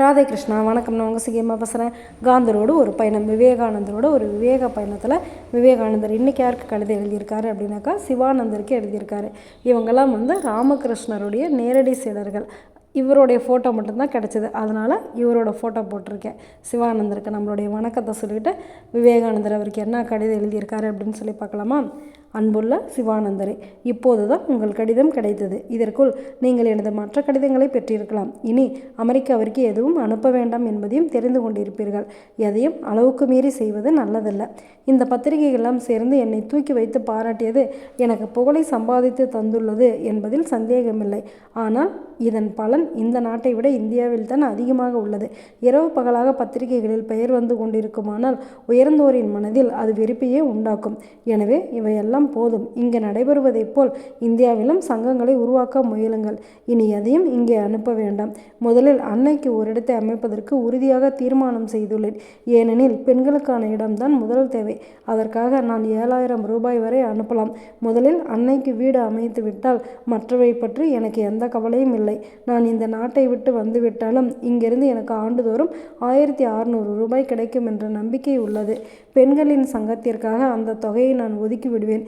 ராதே கிருஷ்ணா வணக்கம். நான் உங்கள் சிகிமா பேசுகிறேன் காந்தரோடு ஒரு பயணம். விவேகானந்தரோட ஒரு விவேக பயணத்தில் விவேகானந்தர் இன்றைக்கி யாருக்கு கழுதை எழுதியிருக்காரு அப்படின்னாக்கா சிவானந்தருக்கு எழுதியிருக்காரு. இவங்கெல்லாம் வந்து ராமகிருஷ்ணருடைய நேரடி சீடர்கள். இவருடைய ஃபோட்டோ மட்டும்தான் கிடச்சிது. அதனால் இவரோட ஃபோட்டோ போட்டிருக்கேன். சிவானந்தருக்கு நம்மளுடைய வணக்கத்தை சொல்லிவிட்டு விவேகானந்தர் அவருக்கு என்ன கடிதம் எழுதியிருக்காரு அப்படின்னு சொல்லி பார்க்கலாமா? அன்புள்ள சிவானந்தரே இப்போதுதான் உங்கள் கடிதம் கிடைத்தது. இதற்குள் நீங்கள் எனது மற்ற கடிதங்களை பெற்றிருக்கலாம். இனி அமெரிக்காவிற்கு எதுவும் அனுப்ப வேண்டாம் என்பதையும் தெரிந்து கொண்டிருப்பீர்கள். எதையும் அளவுக்கு மீறி செய்வது நல்லதல்ல. இந்த பத்திரிகைகளெல்லாம் சேர்ந்து என்னை தூக்கி வைத்து பாராட்டியது எனக்கு புகழை சம்பாதித்து தந்துள்ளது என்பதில் சந்தேகமில்லை. ஆனால் இதன் பலன் இந்த நாட்டை விட இந்தியாவில் தான் அதிகமாக உள்ளது. இரவு பகலாக பத்திரிகைகளில் பெயர் வந்து கொண்டிருக்குமானால் உயர்ந்தோரின் மனதில் அது வெறுப்பையே உண்டாக்கும். எனவே இவையெல்லாம் போதும். இங்கு நடைபெறுவதைப் போல் இந்தியாவிலும் சங்கங்களை உருவாக்க முயலுங்கள். இனி எதையும் இங்கே அனுப்ப வேண்டாம். முதலில் அன்னைக்கு ஒரு இடத்தை அமைப்பதற்கு உறுதியாக தீர்மானம் செய்துள்ளேன். ஏனெனில் பெண்களுக்கான இடம்தான் முதல் தேவை. அதற்காக நான் ஏழாயிரம் ரூபாய் வரை அனுப்பலாம். முதலில் அன்னைக்கு வீடு அமைத்து விட்டால் மற்றவை பற்றி எனக்கு எந்த கவலையும் இல்லை. நான் இந்த நாட்டை விட்டு வந்துவிட்டாலும் இங்கிருந்து எனக்கு ஆண்டுதோறும் ஆயிரத்தி அறுநூறு ரூபாய் கிடைக்கும் என்ற நம்பிக்கை உள்ளது. பெண்களின் சங்கத்திற்காக அந்த தொகையை நான் ஒதுக்கி விடுவேன்.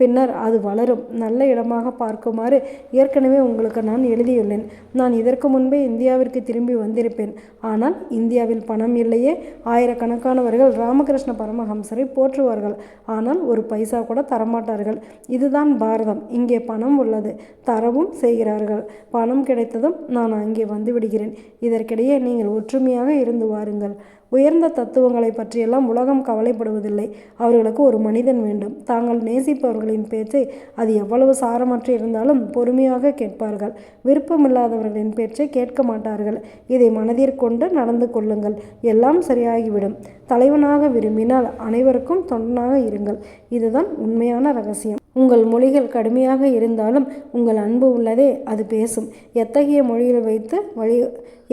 பின்னர் அது வளரும். நல்ல இடமாக பார்க்குமாறு ஏற்கனவே உங்களுக்கு நான் எழுதியுள்ளேன். நான் இதற்கு முன்பே இந்தியாவிற்கு திரும்பி வந்திருப்பேன். ஆனால் இந்தியாவில் பணம் இல்லையே. ஆயிரக்கணக்கானவர்கள் ராமகிருஷ்ண பரமஹம்சரை போற்றுவார்கள். ஆனால் ஒரு பைசா கூட தரமாட்டார்கள். இதுதான் பாரதம். இங்கே பணம் உள்ளது. தரவும் செய்கிறார்கள். பணம் கிடைத்ததும் நான் அங்கே வந்து விடுகிறேன் இதற்கிடையே நீங்கள் ஒற்றுமையாக இருந்து வாருங்கள். உயர்ந்த தத்துவங்களை பற்றியெல்லாம் உலகம் கவலைப்படுவதில்லை. அவர்களுக்கு ஒரு மனிதன் வேண்டும். தாங்கள் கேட்பவர்களின் பேச்சை அது எவ்வளவு சாரமற்று இருந்தாலும் பொறுமையாக கேட்பார்கள். விருப்பமில்லாதவர்களின் பேச்சை கேட்க மாட்டார்கள். இதை மனதிற்கொண்டு நடந்து கொள்ளுங்கள். எல்லாம் சரியாகிவிடும். தலைவனாக விரும்பினால் அனைவருக்கும் தொண்டனாக இருங்கள். இதுதான் உண்மையான ரகசியம். உங்கள் மொழிகள் கடுமையாக இருந்தாலும் உங்கள் அன்பு உள்ளதே அது பேசும். எத்தகைய மொழியில் வைத்து வழி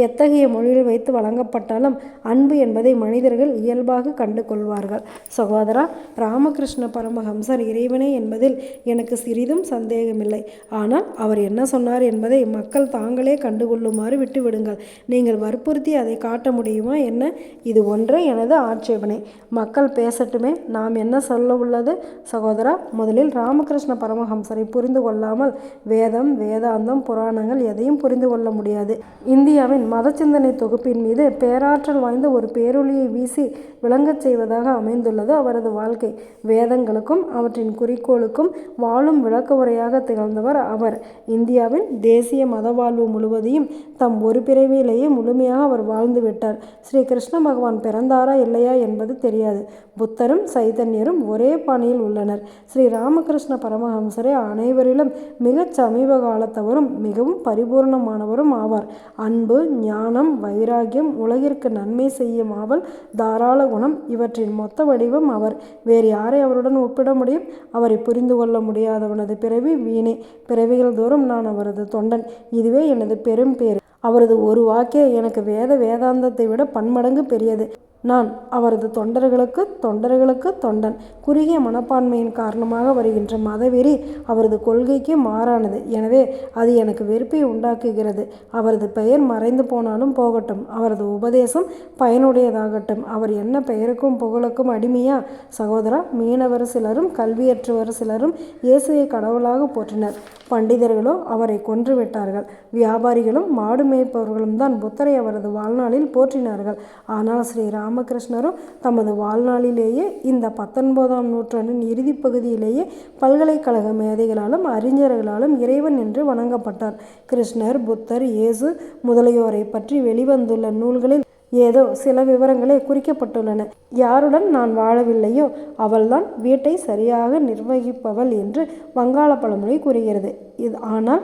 எத்தகைய மொழியில் வைத்து வழங்கப்பட்டாலும் அன்பு என்பதை மனிதர்கள் இயல்பாக கண்டு கொள்வார்கள் சகோதரா ராமகிருஷ்ண பரமஹம்சர் இறைவனே என்பதில் எனக்கு சிறிதும் சந்தேகமில்லை. ஆனால் அவர் என்ன சொன்னார் என்பதை மக்கள் தாங்களே கண்டுகொள்ளுமாறு விட்டுவிடுங்கள். நீங்கள் வற்புறுத்தி அதை காட்ட முடியுமா என்ன? இது ஒன்றே எனது ஆட்சேபனை. மக்கள் பேசட்டுமே நாம் என்ன சொல்ல உள்ளது? சகோதரா முதலில் ராமகிருஷ்ண பரமஹம்சரை புரிந்து கொள்ளாமல் வேதம் வேதாந்தம் புராணங்கள் எதையும் புரிந்து கொள்ள முடியாது. இந்தியாவின் மத சிந்தனை தொகுப்பின் மீது பேராற்றல் வாய்ந்த ஒரு பேரொளியை வீசி விளங்கச் செய்வதாக அமைந்துள்ளது அவரது வாழ்க்கை. வேதங்களுக்கும் அவற்றின் குறிக்கோளுக்கும் வாழும் விளக்க உரையாக திகழ்ந்தவர் அவர். இந்தியாவின் தேசிய மத வாழ்வு முழுவதையும் தம் ஒரு பிறவியிலேயே முழுமையாக அவர் வாழ்ந்து விட்டார். ஸ்ரீ கிருஷ்ண பகவான் பிறந்தாரா இல்லையா என்பது தெரியாது. புத்தரும் சைதன்யரும் ஒரே பாணியில் உள்ளனர். ஸ்ரீ ராமகிருஷ்ண பரமஹம்சரே அனைவரிலும் மிகச் சமீப காலத்தவரும் மிகவும் பரிபூர்ணமானவரும் ஆவார். அன்பு ஞானம் வைராகியம் உலகிற்கு நன்மை செய்யும் ஆவல் தாராள குணம் இவற்றின் மொத்த வடிவம் அவர். வேறு யாரை அவருடன் ஒப்பிட முடியும்? அவரை புரிந்து கொள்ள முடியாதவனது பிறவி வீணே. பிறவிகள் தோறும் நான் அவரது தொண்டன். இதுவே எனது பெரும் பேர் அவரது ஒரு வாக்கே எனக்கு வேத வேதாந்தத்தை விட பன்மடங்கு பெரியது. நான் அவரது தொண்டர்களுக்கு தொண்டர்களுக்கு தொண்டன். குறுகிய மனப்பான்மையின் காரணமாக வருகின்ற மதவெறி அவரது கொள்கைக்கு மாறானது. எனவே அது எனக்கு வெறுப்பை உண்டாக்குகிறது. அவரது பெயர் மறைந்து போனாலும் போகட்டும். அவரது உபதேசம் பயனுடையதாகட்டும். அவர் என்ன பெயருக்கும் புகழுக்கும் அடிமையா? சகோதரா மீனவர் சிலரும் கல்வியற்றவர் சிலரும் இயேசுவை கடவுளாக போற்றினர். பண்டிதர்களோ அவரை கொன்று விட்டார்கள் வியாபாரிகளும் மாடு மேய்ப்பவர்களும் தான் புத்தரை அவரது வாழ்நாளில் போற்றினார்கள். ஆனால் ஸ்ரீராம ராமகிருஷ்ணரும் தமது வாழ்நாளிலேயே இந்த பத்தொன்பதாம் நூற்றாண்டின் இறுதி பகுதியிலேயே பல்கலைக்கழக மேதைகளாலும் அறிஞர்களாலும் இறைவன் என்று வணங்கப்பட்டார். கிருஷ்ணர் புத்தர் இயேசு முதலியோரை பற்றி வெளிவந்துள்ள நூல்களில் ஏதோ சில விவரங்களே குறிக்கப்பட்டுள்ளன. யாருடன் நான் வாழவில்லையோ அவள்தான் வீட்டை சரியாக நிர்வகிப்பவள் என்று வங்காள பழமொழி கூறுகிறது. இது ஆனால்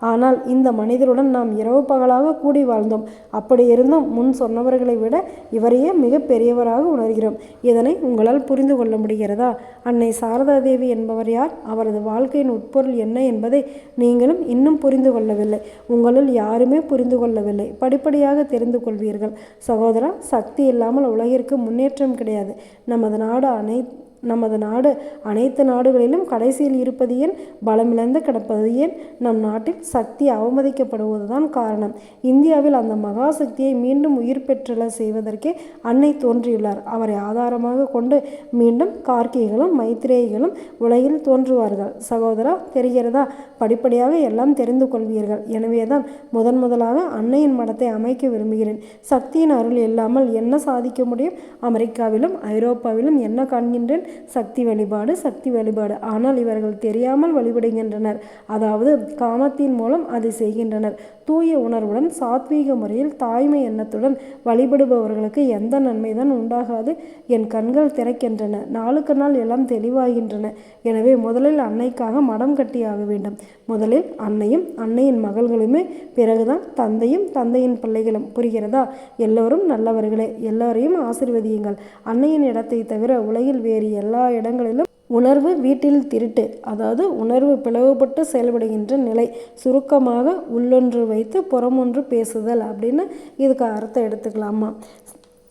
ஆனால் இந்த மனிதருடன் நாம் இரவு பகலாக கூடி வாழ்ந்தோம். அப்படி இருந்தும் முன் சொன்னவர்களை விட இவரையே மிக பெரியவராக உணர்கிறோம். இதனை உங்களால் புரிந்து கொள்ள முடிகிறதா? அன்னை சாரதா தேவி என்பவர் யார்? அவரது வாழ்க்கையின் உட்பொருள் என்ன என்பதை நீங்களும் இன்னும் புரிந்து கொள்ளவில்லை. உங்களுள் யாருமே புரிந்து கொள்ளவில்லை. படிப்படியாக தெரிந்து கொள்வீர்கள். சகோதரா சக்தி இல்லாமல் உலகிற்கு முன்னேற்றம் கிடையாது. நமது நாடு அனை நமது நாடு அனைத்து நாடுகளிலும் கடைசியில் இருப்பது ஏன்? பலமிழந்து கிடப்பது ஏன்? நம் நாட்டில் சக்தி அவமதிக்கப்படுவதுதான் காரணம். இந்தியாவில் அந்த மகா சக்தியை மீண்டும் உயிர் பெற்றுள்ள செய்வதற்கே அன்னை தோன்றியுள்ளார். அவரை ஆதாரமாக கொண்டு மீண்டும் கார்கிகளும் மைத்ரேயிகளும் உலகில் தோன்றுவார்கள். சகோதரா தெரிகிறதா? படிப்படியாக எல்லாம் தெரிந்து கொள்வீர்கள். எனவேதான் முதன் முதலாக அன்னையின் மடத்தை அமைக்க விரும்புகிறேன். சக்தியின் அருள் இல்லாமல் என்ன சாதிக்க முடியும்? அமெரிக்காவிலும் ஐரோப்பாவிலும் என்ன காண்கின்றேன்? சக்தி வழிபாடு சக்தி வழிபாடு. ஆனால் இவர்கள் தெரியாமல் வழிபடுகின்றனர். அதாவது காமத்தின் மூலம் அதை செய்கின்றனர். தூய உணர்வுடன் சாத்வீக முறையில் தாய்மை எண்ணத்துடன் வழிபடுபவர்களுக்கு எந்த நன்மைதான் உண்டாகாது என் கண்கள் திறக்கின்றன. நாளுக்கு நாள் எல்லாம் தெளிவாகின்றன. எனவே முதலில் அன்னைக்காக மடம் கட்டியாக வேண்டும். முதலில் அன்னையும் அன்னையின் மகள்களுமே பிறகுதான் தந்தையும் தந்தையின் பிள்ளைகளும். புரிகிறதா? எல்லோரும் நல்லவர்களே. எல்லோரையும் ஆசிர்வதியுங்கள். அன்னையின் இடத்தை தவிர உலகில் வேறு எல்லா இடங்களிலும் உணர்வு வீட்டில் திருட்டு அதாவது உணர்வு பிளவுபட்டு செயல்படுகின்ற நிலை சுருக்கமாக உள்ளொன்று வைத்து புறமொன்று பேசுதல் அப்படின்னு இதுக்கு அர்த்தம் எடுத்துக்கலாமா?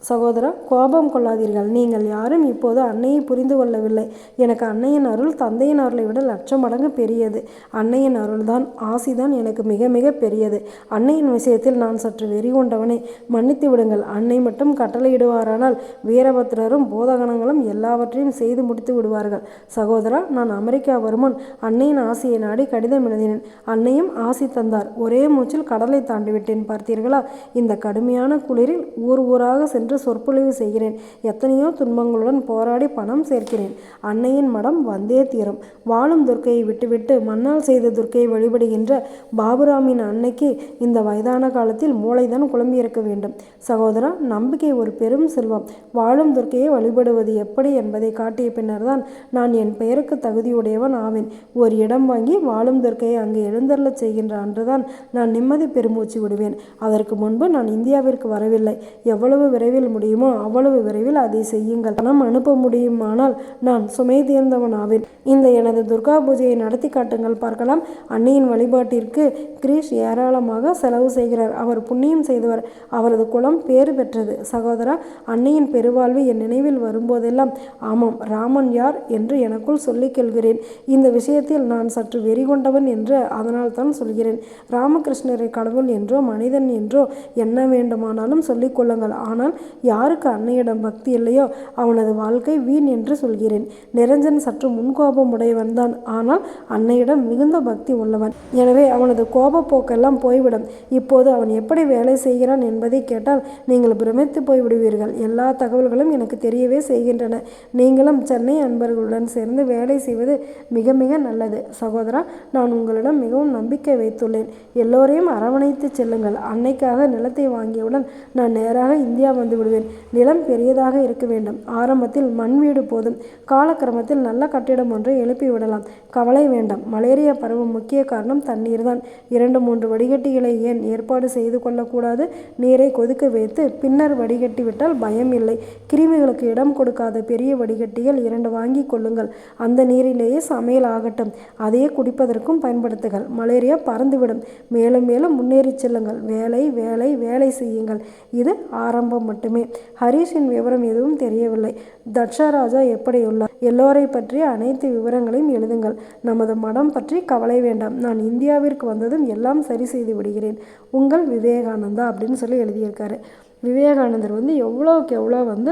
சகோதரா கோபம் கொள்ளாதீர்கள். நீங்கள் யாரும் இப்போது அன்னையை புரிந்து கொள்ளவில்லை. எனக்கு அன்னையின் அருள் தந்தையின் அருளை விட லட்சம் மடங்கு பெரியது. அன்னையின் அருள்தான் ஆசிதான் எனக்கு மிக மிக பெரியது. அன்னையின் விஷயத்தில் நான் சற்று வெறி கொண்டவனை. மன்னித்து விடுங்கள். அன்னை மட்டும் கட்டளையிடுவாரானால் வீரபத்ரரும் போதகனங்களும் எல்லாவற்றையும் செய்து முடித்து விடுவார்கள். சகோதரா நான் அமெரிக்கா வருமுன் அன்னையின் ஆசையை நாடி கடிதம் எழுதினேன். அன்னையும் ஆசி தந்தார். ஒரே மூச்சில் கடலை தாண்டிவிட்டேன். பார்த்தீர்களா? இந்த கடுமையான குளிரில் ஊர் ஊராக சென்று என்று சொற்பொழிவு செய்கிறேன். எத்தனையோ துன்பங்களுடன் போராடி பணம் சேர்க்கிறேன். அன்னையின் மடம் வந்தே தீரும். வாழும் துர்க்கையை விட்டுவிட்டு மண்ணால் செய்த துர்க்கையை வழிபடுகின்ற பாபுராமின் அன்னைக்கு இந்த வயதான காலத்தில் மூளைதான் குழம்பியிருக்க வேண்டும். சகோதரா நம்பிக்கை ஒரு பெரும் செல்வம். வாழும் துர்க்கையை வழிபடுவது எப்படி என்பதை காட்டிய பின்னர்தான் நான் என் பெயருக்கு தகுதியுடையவன் ஆவேன். ஒரு இடம் வாங்கி வாழும் துர்க்கையை அங்கு எழுந்தருளச் செய்கின்ற அன்றுதான் நான் நிம்மதி பெருமூச்சு விடுவேன். அதற்கு முன்பு நான் இந்தியாவிற்கு வரவில்லை. எவ்வளவு விரைவில் விரைவில் முடியுமோ அவ்வளவு விரைவில் அதை செய்யுங்கள். பணம் அனுப்ப முடியுமானால் நான் சுமை தேர்ந்தவனாவேன். இந்த எனது துர்கா பூஜையை நடத்தி காட்டுங்கள். பார்க்கலாம். அன்னையின் வழிபாட்டிற்கு கிரீஷ் ஏராளமாக செலவு செய்கிறார். அவர் புண்ணியம் செய்தவர். அவரது குலம் பேறு பெற்றது. சகோதரா அன்னையின் பெருவாழ்வு என் நினைவில் வரும்போதெல்லாம் ஆமாம் ராமன் யார் என்று எனக்குள் சொல்லிக் கொள்கிறேன். இந்த விஷயத்தில் நான் சற்று வெறி கொண்டவன் என்று அதனால் தான் சொல்கிறேன். ராமகிருஷ்ணரை கடவுள் என்றோ மனிதன் என்றோ என்ன வேண்டுமானாலும் சொல்லிக் கொள்ளுங்கள். ஆனால் யாருக்கு அன்னையிடம் பக்தி இல்லையோ அவனது வாழ்க்கை வீண் என்று சொல்கிறேன். நிரஞ்சன் சற்று முன்கோபம் உடையவன்தான் ஆனால் அன்னையிடம் மிகுந்த பக்தி உள்ளவன். எனவே அவனது கோபப்போக்கெல்லாம் போய்விடும். இப்போது அவன் எப்படி வேலை செய்கிறான் என்பதை கேட்டால் நீங்கள் பிரமித்து போய்விடுவீர்கள். எல்லா தகவல்களும் எனக்கு தெரியவே செய்கின்றன. நீங்களும் சென்னை அன்பர்களுடன் சேர்ந்து வேலை செய்வது மிக மிக நல்லது. சகோதரா நான் உங்களிடம் மிகவும் நம்பிக்கை வைத்துள்ளேன். எல்லோரையும் அரவணைத்து செல்லுங்கள். அன்னைக்காக நிலத்தை வாங்கியவுடன் நான் நேராக இந்தியா வந்து விடுவேன். நிலம் பெரியதாக இருக்க வேண்டும். ஆரம்பத்தில் மண் வீடு போதும். காலக்கிரமத்தில் நல்ல கட்டிடம் ஒன்றை எழுப்பி விடலாம். கவலை வேண்டாம். மலேரியா பரவும் முக்கிய காரணம் தண்ணீர் தான். இரண்டு மூன்று வடிகட்டிகளை ஏன் ஏற்பாடு செய்து கொள்ளக்கூடாது? நீரை கொதிக்க வைத்து பின்னர் வடிகட்டி விட்டால் பயம் இல்லை. கிருமிகளுக்கு இடம் கொடுக்காத பெரிய வடிகட்டிகள் இரண்டு வாங்கி கொள்ளுங்கள். அந்த நீரிலேயே சமையல் ஆகட்டும். அதையே குடிப்பதற்கும் பயன்படுத்துங்கள். மலேரியா பறந்துவிடும். மேலும் மேலும் முன்னேறி செல்லுங்கள். வேலை வேலை வேலை செய்யுங்கள். இது ஆரம்பம் மட்டும். மட்டுமே. ஹரீஷின் விவரம் எதுவும் தெரியவில்லை. தட்சராஜா எப்படியுள்ளார்? எல்லோரை பற்றிய அனைத்து விவரங்களையும் எழுதுங்கள். நமது மடம் பற்றி கவலை வேண்டாம். நான் இந்தியாவிற்கு வந்ததும் எல்லாம் சரி செய்து விடுகிறேன். உங்கள் விவேகானந்தா அப்படின்னு சொல்லி எழுதியிருக்காரு. விவேகானந்தர் வந்து எவ்வளோக்கு எவ்வளோ வந்து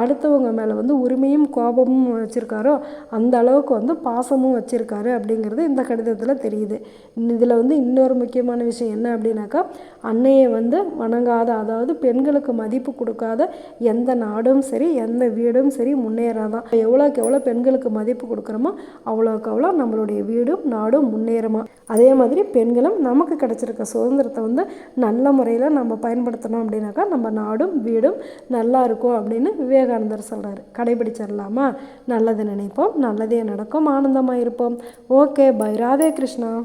அடுத்தவங்க மேலே வந்து உரிமையும் கோபமும் வச்சுருக்காரோ அந்த அளவுக்கு வந்து பாசமும் வச்சுருக்காரு அப்படிங்கிறது இந்த கடிதத்தில் தெரியுது. இதில் வந்து இன்னொரு முக்கியமான விஷயம் என்ன அப்படின்னாக்கா அன்னையை வந்து வணங்காத அதாவது பெண்களுக்கு மதிப்பு கொடுக்காத எந்த நாடும் சரி எந்த வீடும் சரி முன்னேறாதான். எவ்வளோக்கு எவ்வளோ பெண்களுக்கு மதிப்பு கொடுக்குறோமோ அவ்வளோக்கு அவ்வளோ நம்மளுடைய வீடும் நாடும் முன்னேறுமா. அதே மாதிரி பெண்களும் நமக்கு கிடச்சிருக்க சுதந்திரத்தை வந்து நல்ல முறையில் நம்ம பயன்படுத்தணும் அப்படின்னாக்கா நம்ம நாடும் வீடும் நல்லா இருக்கும் அப்படின்னு விவேகானந்தர் சொல்கிறார் கடைபிடிச்சிடலாமா? நல்லது நினைப்போம் நல்லதே நடக்கும் ஆனந்தமாக இருப்போம். Okay bye. ராதே கிருஷ்ணா.